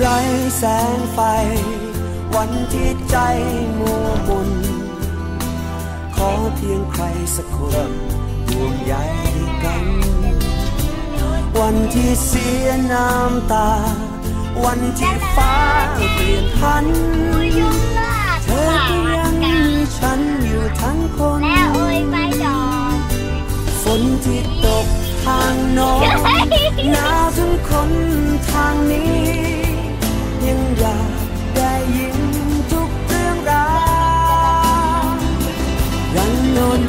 ไร้แสงไฟ วันที่ใจมัวมนขอเพียงใครสักคนห่วงใยกัน วันที่เสียน้ำตา วันที่ฟ้าเปลี่ยนพันยุงลาดเธอก็ยังมีฉันอยู่ทั้งคนแล้วโอ้ยไปดอกฝนที่ตกทางโน้นหนาวทั้งคนทางนี้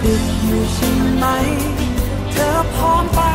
ดึกอยู่ใช่ไหม เธอพร้อมไป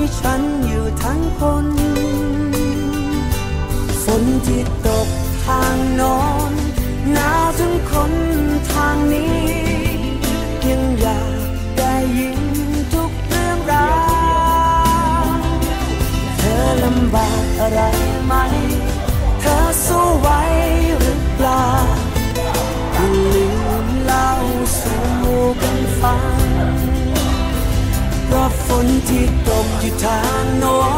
างนี้ ยังอยากได้ยินทุกเรื่องราวเธอลำบากอะไรไหม เธอสู้ไหวหรือเปล่าอย่าลืมเล่าสู่กันฟังเพราะฝนที่ตกอยู่ทางโน้น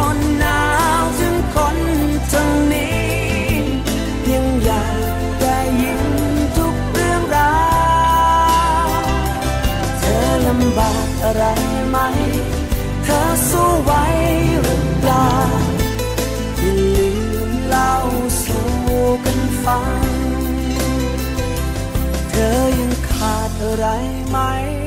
ธอยังขาดอะไรไหม